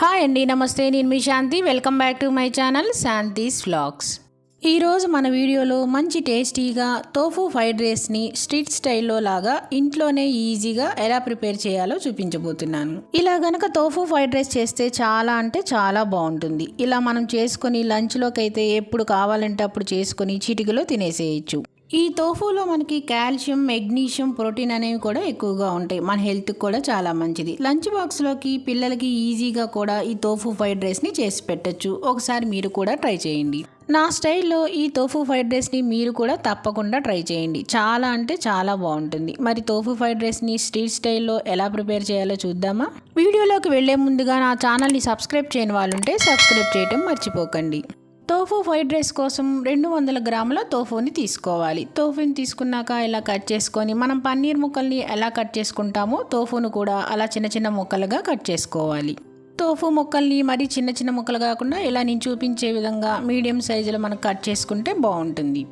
Hi అండి నమస్తే నేను మీ Shanti. Welcome back to my channel Shanti's vlogs. ఈరోజు మన వీడియోలో మంచి టేస్టీగా తోఫు ఫ్రైడ్ రైస్ని స్ట్రీట్ స్టైల్లో లాగా ఇంట్లోనే ఈజీగా ఎలా ప్రిపేర్ చేయాలో చూపించబోతున్నాను. ఇలా గనక తోఫు ఫ్రైడ్ రైస్ చేస్తే చాలా అంటే చాలా బాగుంటుంది. ఇలా మనం చేసుకొని లంచ్లోకి అయితే ఎప్పుడు కావాలంటే అప్పుడు చేసుకొని చిటికలో తినేసేయచ్చు. ఈ తోఫులో మనకి కాల్షియం మెగ్నీషియం ప్రోటీన్ అనేవి కూడా ఎక్కువగా ఉంటాయి. మన హెల్త్కి కూడా చాలా మంచిది. లంచ్ బాక్స్లోకి పిల్లలకి ఈజీగా కూడా ఈ తోఫు ఫ్రైడ్ రైస్ని చేసి పెట్టచ్చు. ఒకసారి మీరు కూడా ట్రై చేయండి. నా స్టైల్లో ఈ తోఫు ఫ్రైడ్ రైస్ని మీరు కూడా తప్పకుండా ట్రై చేయండి. చాలా అంటే చాలా బాగుంటుంది. మరి తోఫు ఫ్రైడ్ రైస్ని స్ట్రీట్ స్టైల్లో ఎలా ప్రిపేర్ చేయాలో చూద్దామా? వీడియోలోకి వెళ్ళే ముందుగా నా ఛానల్ని సబ్స్క్రైబ్ చేయని వాళ్ళు ఉంటే సబ్స్క్రైబ్ చేయటం మర్చిపోకండి. తోఫు ఫ్రైడ్ రైస్ కోసం రెండు వందల గ్రాముల తోఫుని తీసుకోవాలి. తోఫుని తీసుకున్నాక ఇలా కట్ చేసుకొని మనం పన్నీర్ ముక్కల్ని ఎలా కట్ చేసుకుంటామో తోఫును కూడా అలా చిన్న చిన్న ముక్కలుగా కట్ చేసుకోవాలి. తోఫు ముక్కల్ని మరి చిన్న చిన్న ముక్కలు కాకుండా ఇలా నేను చూపించే విధంగా మీడియం సైజులో మనం కట్ చేసుకుంటే బాగుంటుంది.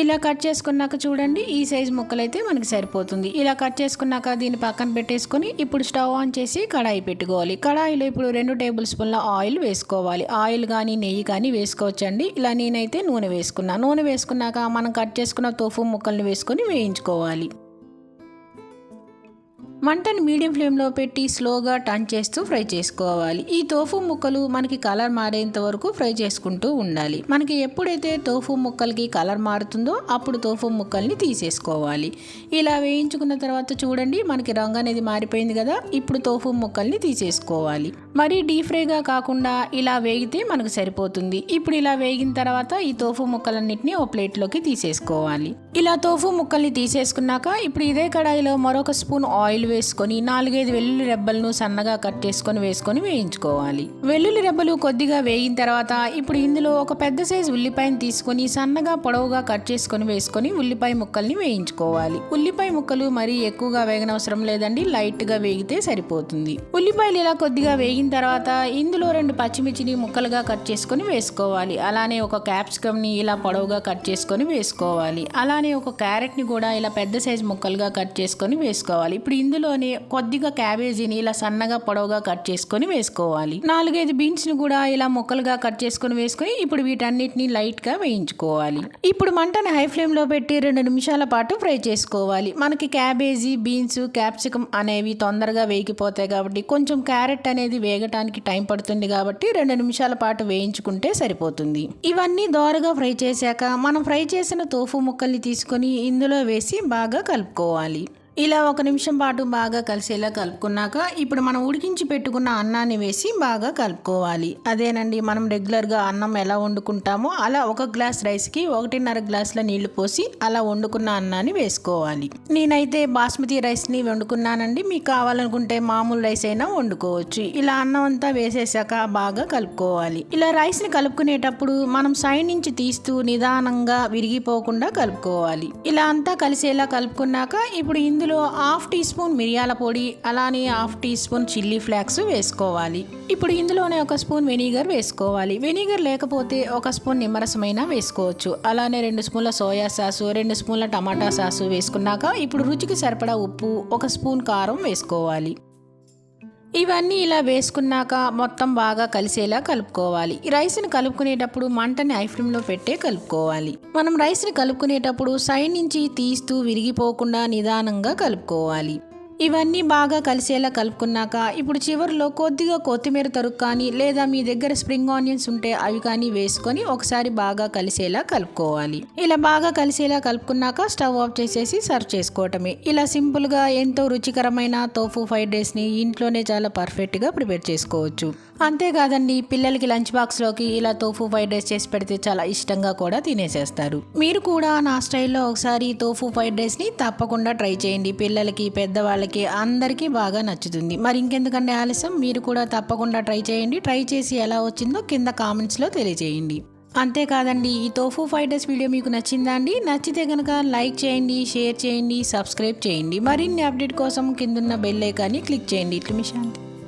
ఇలా కట్ చేసుకున్నాక చూడండి ఈ సైజ్ ముక్కలైతే మనకి సరిపోతుంది. ఇలా కట్ చేసుకున్నాక దీన్ని పక్కన పెట్టేసుకొని ఇప్పుడు స్టవ్ ఆన్ చేసి కడాయి పెట్టుకోవాలి. కడాయిలో ఇప్పుడు రెండు టేబుల్ స్పూన్ల ఆయిల్ వేసుకోవాలి. ఆయిల్ కానీ నెయ్యి కానీ వేసుకోవచ్చండి. ఇలా నేనైతే నూనె వేసుకున్నా. నూనె వేసుకున్నాక మనం కట్ చేసుకున్న తోఫు ముక్కల్ని వేసుకొని వేయించుకోవాలి. మంటను మీడియం ఫ్లేమ్లో పెట్టి స్లోగా టర్న్ చేస్తూ ఫ్రై చేసుకోవాలి. ఈ తోఫు ముక్కలు మనకి కలర్ మారేంత వరకు ఫ్రై చేసుకుంటూ ఉండాలి. మనకి ఎప్పుడైతే తోఫు ముక్కలకి కలర్ మారుతుందో అప్పుడు తోఫు ముక్కల్ని తీసేసుకోవాలి. ఇలా వేయించుకున్న తర్వాత చూడండి మనకి రంగు అనేది మారిపోయింది కదా ఇప్పుడు తోఫు ముక్కల్ని తీసేసుకోవాలి. మరి డీప్ ఫ్రైగా కాకుండా ఇలా వేగితే మనకు సరిపోతుంది. ఇప్పుడు ఇలా వేగిన తర్వాత ఈ తోఫు ముక్కలన్నిటిని ఓ ప్లేట్లోకి తీసేసుకోవాలి. ఇలా తోఫు ముక్కల్ని తీసేసుకున్నాక ఇప్పుడు ఇదే కడాయిలో మరొక స్పూన్ ఆయిల్ వేసుకొని నాలుగైదు వెల్లుల్లి రెబ్బలను సన్నగా కట్ చేసుకొని వేసుకొని వేయించుకోవాలి. వెల్లుల్లి రెబ్బలు కొద్దిగా వేగిన తర్వాత ఇప్పుడు ఇందులో ఒక పెద్ద సైజు ఉల్లిపాయను తీసుకొని సన్నగా పొడవుగా కట్ చేసుకొని వేసుకొని ఉల్లిపాయ ముక్కల్ని వేయించుకోవాలి. ఉల్లిపాయ ముక్కలు మరీ ఎక్కువగా వేగనవసరం లేదండి లైట్గా వేగితే సరిపోతుంది. ఉల్లిపాయలు ఇలా కొద్దిగా వేగిన తర్వాత ఇందులో రెండు పచ్చిమిర్చిని ముక్కలుగా కట్ చేసుకొని వేసుకోవాలి. అలానే ఒక క్యాప్సికమ్ని ఇలా పొడవుగా కట్ చేసుకొని వేసుకోవాలి. అలానే ఒక క్యారెట్ని కూడా ఇలా పెద్ద సైజు ముక్కలుగా కట్ చేసుకొని వేసుకోవాలి. ఇప్పుడు ఇందులో ఇందులోనే కొద్దిగా క్యాబేజీని ఇలా సన్నగా పొడవుగా కట్ చేసుకొని వేసుకోవాలి. నాలుగైదు బీన్స్ని కూడా ఇలా ముక్కలుగా కట్ చేసుకొని వేసుకొని ఇప్పుడు వీటన్నిటిని లైట్గా వేయించుకోవాలి. ఇప్పుడు మంటను హై ఫ్లేమ్లో పెట్టి రెండు నిమిషాల పాటు ఫ్రై చేసుకోవాలి. మనకి క్యాబేజీ బీన్స్ క్యాప్సికమ్ అనేవి తొందరగా వేగిపోతాయి కాబట్టి కొంచెం క్యారెట్ అనేది వేగటానికి టైం పడుతుంది కాబట్టి రెండు నిమిషాల పాటు వేయించుకుంటే సరిపోతుంది. ఇవన్నీ దోరగా ఫ్రై చేశాక మనం ఫ్రై చేసిన తోఫు ముక్కల్ని తీసుకొని ఇందులో వేసి బాగా కలుపుకోవాలి. ఇలా ఒక నిమిషం పాటు బాగా కలిసేలా కలుపుకున్నాక ఇప్పుడు మనం ఉడికించి పెట్టుకున్న అన్నాన్ని వేసి బాగా కలుపుకోవాలి. అదేనండి మనం రెగ్యులర్గా అన్నం ఎలా వండుకుంటామో అలా ఒక గ్లాస్ రైస్కి ఒకటిన్నర గ్లాసుల నీళ్ళు పోసి అలా వండుకున్న అన్నాన్ని వేసుకోవాలి. నేనైతే బాస్మతి రైస్ని వండుకున్నానండి. మీకు కావాలనుకుంటే మామూలు రైస్ అయినా వండుకోవచ్చు. ఇలా అన్నం అంతా వేసేసాక బాగా కలుపుకోవాలి. ఇలా రైస్ని కలుపుకునేటప్పుడు మనం సైడ్ నుంచి తీస్తూ నిదానంగా విరిగిపోకుండా కలుపుకోవాలి. ఇలా అంతా కలిసేలా కలుపుకున్నాక ఇప్పుడు ఇందులో హాఫ్ టీ స్పూన్ మిరియాల పొడి అలానే half tea spoon chilli flakes వేసుకోవాలి. ఇప్పుడు ఇందులోనే ఒక స్పూన్ వెనిగర్ వేసుకోవాలి. వెనిగర్ లేకపోతే ఒక స్పూన్ నిమ్మరసమైన వేసుకోవచ్చు. అలానే రెండు స్పూన్ల సోయా సాసు రెండు స్పూన్ల టమాటా సాసు వేసుకున్నాక ఇప్పుడు రుచికి సరిపడా ఉప్పు ఒక స్పూన్ కారం వేసుకోవాలి. ఇవన్నీ ఇలా వేసుకున్నాక మొత్తం బాగా కలిసేలా కలుపుకోవాలి. రైస్ని కలుపుకునేటప్పుడు మంటని ఐ ఫ్లేమ్లో పెట్టే కలుపుకోవాలి. మనం రైస్ని కలుపుకునేటప్పుడు సైడ్ నుంచి తీస్తూ విరిగిపోకుండా నిదానంగా కలుపుకోవాలి. ఇవన్నీ బాగా కలిసేలా కలుపుకున్నాక ఇప్పుడు చివరిలో కొద్దిగా కొత్తిమీర తరుగు కానీ లేదా మీ దగ్గర స్ప్రింగ్ ఆనియన్స్ ఉంటే అవి కానీ వేసుకొని ఒకసారి బాగా కలిసేలా కలుపుకోవాలి. ఇలా బాగా కలిసేలా కలుపుకున్నాక స్టవ్ ఆఫ్ చేసేసి సర్వ్ చేసుకోవటమే. ఇలా సింపుల్గా ఎంతో రుచికరమైన తోఫు ఫ్రైడ్ రైస్ని ఇంట్లోనే చాలా పర్ఫెక్ట్గా ప్రిపేర్ చేసుకోవచ్చు. అంతేకాదండి పిల్లలకి లంచ్ బాక్స్లోకి ఇలా తోఫు ఫ్రైడ్ రైస్ చేసి పెడితే చాలా ఇష్టంగా కూడా తినేసేస్తారు. మీరు కూడా నా స్టైల్లో ఒకసారి తోఫు ఫ్రైడ్ రైస్ని తప్పకుండా ట్రై చేయండి. పిల్లలకి పెద్దవాళ్ళకి అందరికీ బాగా నచ్చుతుంది. మరి ఇంకెందుకండి ఆలస్యం? మీరు కూడా తప్పకుండా ట్రై చేయండి. ట్రై చేసి ఎలా వచ్చిందో కింద కామెంట్స్లో తెలియజేయండి. అంతేకాదండి ఈ తోఫు ఫైటర్స్ వీడియో మీకు నచ్చిందా అండి? నచ్చితే కనుక లైక్ చేయండి షేర్ చేయండి సబ్స్క్రైబ్ చేయండి. మరిన్ని అప్డేట్ కోసం కిందున్న బెల్ ఐకాన్ని క్లిక్ చేయండి. ఇట్లు మీ శాంతి.